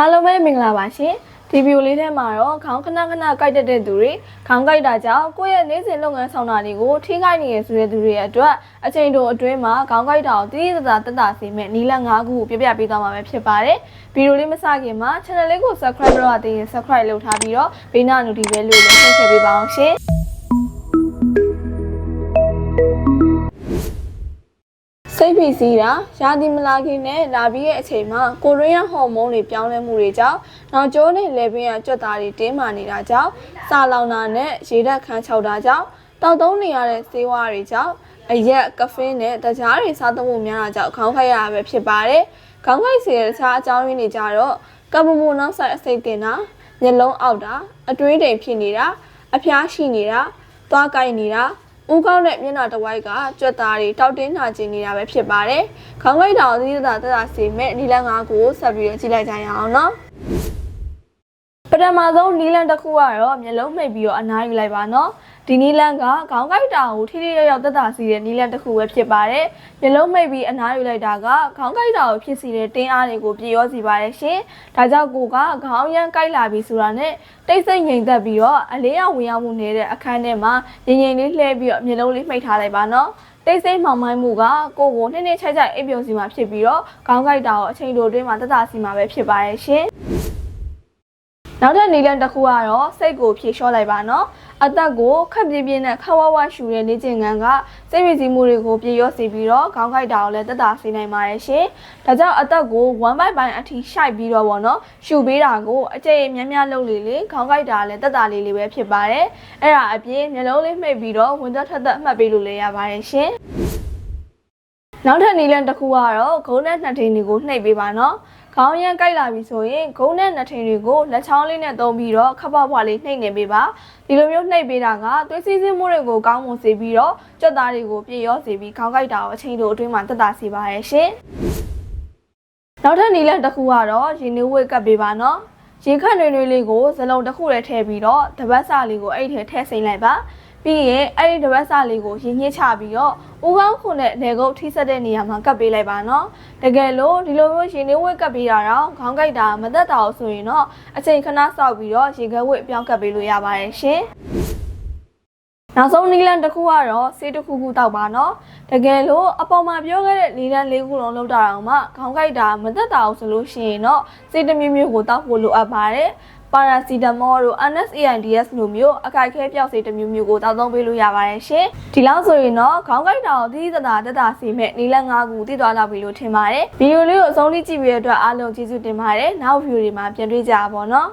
အားလုံးပဲမင်္ဂလာပါရှင်ဒီဗီဒီယိုလေးထဲမှာတော့ခေါင်းခဏခဏကြိုက်တတ်တဲ့သူတွေခေါင်းကြိုက်တာကြောင့်ကိုယ့်ရဲ့နေ့စဉ်လုပ်ငန်းဆောင်တာတွေကိုထိခိုက်နေရဆိုတဲ့သူတွေအတွက်အချိန်တိုအတွင်းမှာခေါင်းကြိုက်တာကိုတည်တည်သာတက်တာစီမဲ့နီလန်၅ခုကိုပြပြပေးသွားမှာပဲဖြစ်ပါတယ်ဗီဒီယိုလေးမစခင်မှာ channel လေးကို subscribe လုပ်ရသေးရင် subscribe လုပ်ထားပြီးတော့ဘေးနာ notification လေးကိုလည်းထည့်ထည့်ပေးပါအောင်ရှင် စိတ်ဖိစီးတာရာသီမလာခင်နဲ့လာပြီးရဲ့အချိန်မှာကိုရီးယားဟော်မုန်းတွေပြောင်းလဲမှုတွေကြောင့်နောက်ကျိုးနဲ့လေပင်ရကြွက်သားတွေတင်းမာနေတာကြောင့်စာလောင်တာနဲ့ရေဓာတ်ခမ်းခြောက်တာကြောင့်တောက်သုံးနေရတဲ့ဆေးဝါးတွေကြောင့်အရက်ကဖင်းနဲ့တကြားတွေစားသုံးမှုများတာကြောင့်ခေါင်းခိုက်ရတာပဲဖြစ်ပါတယ်။ခေါင်းခိုက်စေတဲ့တခြားအကြောင်းရင်းတွေကြတော့ကပ္ပမိုနောက်ဆိုင်အစိတ်တင်တာမျက်လုံးအောက်တာအတွေးတိမ်ဖြစ်နေတာအဖျားရှိနေတာသွားကိုက်နေတာ ဦးကောင်းတဲ့မျက်နှာတစ်ဝိုက်ကကြွက်သားတွေတောက်တင်းနာကျင်နေတာပဲဖြစ်ပါတယ်။ခေါင်းကိုက်တာကိုသတိသာသက်သာစေမဲ့နီလန်းငါးကိုဆက်ပြီးတော့ကြည့်လိုက်ကြရအောင်နော်။ပ ထမဆုံးနီလန်းတစ်ခုကတော့မျက်လုံးမှိတ်ပြီးတော့အနားယူလိုက်ပါနော်။ဒီနီလန်းကခေါင်းကိုက်တာကိုထိထိရောက်ရောက်သက်သာစေတဲ့နီလန်းတစ်ခုပဲဖြစ်ပါတယ်။မျက်လုံးမှိတ်ပြီးအနားယူလိုက်တာကခေါင်းကိုက်တာကိုဖြစ်စေတဲ့တင်းအားတွေကိုပြေရောစေပါတယ်ရှင်။ဒါကြောင့်ကိုကခေါင်းရမ်းကိုက်လာပြီဆိုတာနဲ့တိတ်ဆိတ်ငြိမ်သက်ပြီးတော့အလေးရဝင်ရောက်မှုနေတဲ့အခန်းထဲမှာငြိမ်ငြိမ်လေးလှည့်ပြီးတော့မျက်လုံးလေးမှိတ်ထားလိုက်ပါနော်။တိတ်ဆိတ်မောင်မိုင်းမှုကကိုကိုနှင်းနှင်းချိုက်ချိုက်အိပ်ပျော်စီမှာဖြစ်ပြီးတော့ခေါင်းကိုက်တာကိုအချိန်တိုအတွင်းမှာသက်သာစီမှာပဲဖြစ်ပါရဲ့ရှင်။ နောက်ထပ်နည်းလမ်းတစ်ခုကတော့စိတ်ကိုဖြေလျှော့လိုက်ပါနော်အသက်ကိုခက်ပြင်းပြင်းနဲ့ခဝဝရှူတဲ့လေ့ကျင့်ခန်းကစိတ်ရည်စည်းမှုတွေကိုပြေလျော့စေပြီးတော့ခေါင်းကိုက်တာကိုလည်းတက်တာစေနိုင်ပါတယ်ရှင်ဒါကြောင့်အသက်ကို1 by ပိုင်းအထိရှိုက်ပြီးတော့ဗောနော်ရှူပေးတာကိုအကျိတ်များများလုပ်လေလေခေါင်းကိုက်တာလည်းတက်တာလေးလေးပဲဖြစ်ပါတယ်အဲ့ဒါအပြင်မျိုးလုံးလေးမှိတ်ပြီးတော့ဝင်သက်ထက်သက်အမှတ်ပေးလို့လည်းရပါတယ်ရှင်နောက်ထပ်နည်းလမ်းတစ်ခုကတော့ဂုံးနဲ့နှစ်ထင်းတွေကိုနှိပ်ပေးပါနော် ခေါင်းရမ်းကြိုက်လာပြီဆိုရင်ဂုံးနဲ့နှစ်ထင်းတွေကိုလက်ချောင်းလေးနဲ့သုံးပြီးတော့ခပ်ပွားပွားလေးနှိပ်နေပေးပါဒီလိုမျိုးနှိပ်ပေးတာကသွေးစည်းစည်းမှုတွေကိုကောင်းမွန်စေပြီးတော့ကြွက်သားတွေကိုပြည့်ရောစေပြီးခေါင်းကြိုက်တာကိုအချိန်တိုအတွင်းမှာတက်တာစေပါရဲ့ရှင်နောက်ထပ်နည်းလမ်းတစ်ခုကတော့ရေနွေးဝက်ကပ်ပေးပါနော်ရေခန့်တွေတွေလေးကိုဇလုံးတစ်ခုနဲ့ထည့်ပြီးတော့တပတ်စာလေးကိုအဲ့ထဲထည့်စိမ့်လိုက်ပါ ပြီးရင်အဲ့ဒီတပတ်စာလေးကိုရင်ညှစ်ချပြီးတော့ဦးကောင်းခုနဲ့လေကုတ်ထိဆက်တဲ့နေရာမှာကပ်ပေးလိုက်ပါနော်တကယ်လို့ဒီလိုမျိုးရင်နှင်းဝက်ကပ်ပေးတာတော့ခေါင်းကိုက်တာမသက်တာဆိုရင်တော့အချိန်ခဏစောက်ပြီးတော့ရေခဲဝက်ပြောင်းကပ်ပေးလို့ရပါတယ်ရှင်နောက်ဆုံးနီလန်တစ်ခုကတော့ဆေးတစ်ခုခုတောက်ပါနော်တကယ်လို့အပေါ်မှာပြောခဲ့တဲ့နီလန်လေးခုလုံးလောက်တာအောင်မှခေါင်းကိုက်တာမသက်တာအောင်ဆိုလို့ရှိရင်တော့ဆေးတစ်မျိုးမျိုးကိုတောက်ဖို့လိုအပ်ပါတယ် ပါရာစီတမောတို့ NSAIDS လိုမျိုးအကိုက်ခဲပြောက်စေးတစ်မျိုးမျိုးကိုတောက်သုံးပေးလို့ရပါတယ်ရှင်ဒီလောက်ဆိုရင်တော့ခေါင်းကိုက်တာကိုသတိသက်သာတက်တာစီမဲ့နီလန်၅ခုတည်သွားလောက်ပြီလို့ထင်ပါတယ်ဗီဒီယိုလေးကိုအဆုံးထိကြည့်ပြီးတဲ့အတွက်အားလုံးကျေးဇူးတင်ပါတယ်နောက်ဗီဒီယိုတွေမှာပြန်တွေ့ကြပါဘောနော်